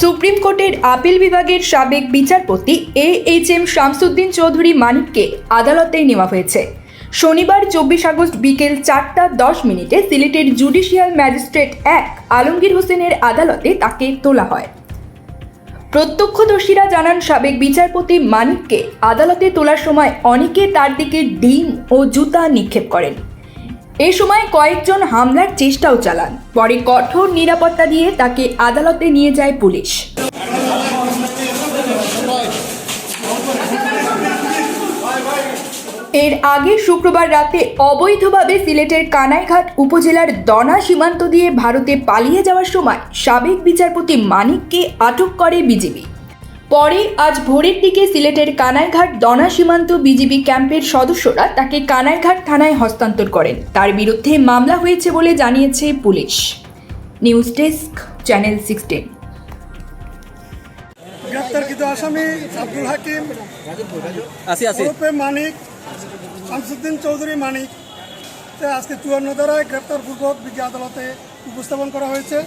Supreme কোর্টের appeal বিভাগের সাবেক বিচারপতি A H M Shamsuddin Chowdhury মানিককে আদালতে নেওয়া হয়েছে। শনিবার চব্বিশ আগস্ট বিকেল চারটা দশ মিনিটে সিলেটের জুডিশিয়াল ম্যাজিস্ট্রেট এক আলমগীর হোসেনের আদালতে তাকে তোলা হয়। প্রত্যক্ষদর্শীরা জানান, সাবেক বিচারপতি মানিককে আদালতে তোলার সময় অনেকে তার দিকে ডিম ও জুতা নিক্ষেপ করেন। এ সময় কয়েকজন হামলার চেষ্টাও চালান। পরে কঠোর নিরাপত্তা দিয়ে তাকে আদালতে নিয়ে যায় পুলিশ। এর আগে শুক্রবার রাতে অবৈধভাবে সিলেটের কানাইঘাট উপজেলার দনা সীমান্ত দিয়ে ভারতে পালিয়ে যাওয়ার সময় সাবেক বিচারপতি মানিককে আটক করে বিজিবি। পরে আজ ভোরের দিকে সিলেটের কানাইঘাট দনা সীমান্ত বিজিবি ক্যাম্পের সদস্যরা তাকে কানাইঘাট থানায় হস্তান্তর করেন। তার বিরুদ্ধে মামলা হয়েছে বলে জানিয়েছে police. News desk channel sixteen. গ্রেপ্তারকৃত আসামি আব্দুল হাকিম ওরফে মানিক শামসুদ্দিন চৌধুরী মানিক। আজকে চুয়ান্ন ধারায় গ্রেপ্তারপূর্বক বিজ্ঞ আদালতে উপস্থাপন করা হয়েছে।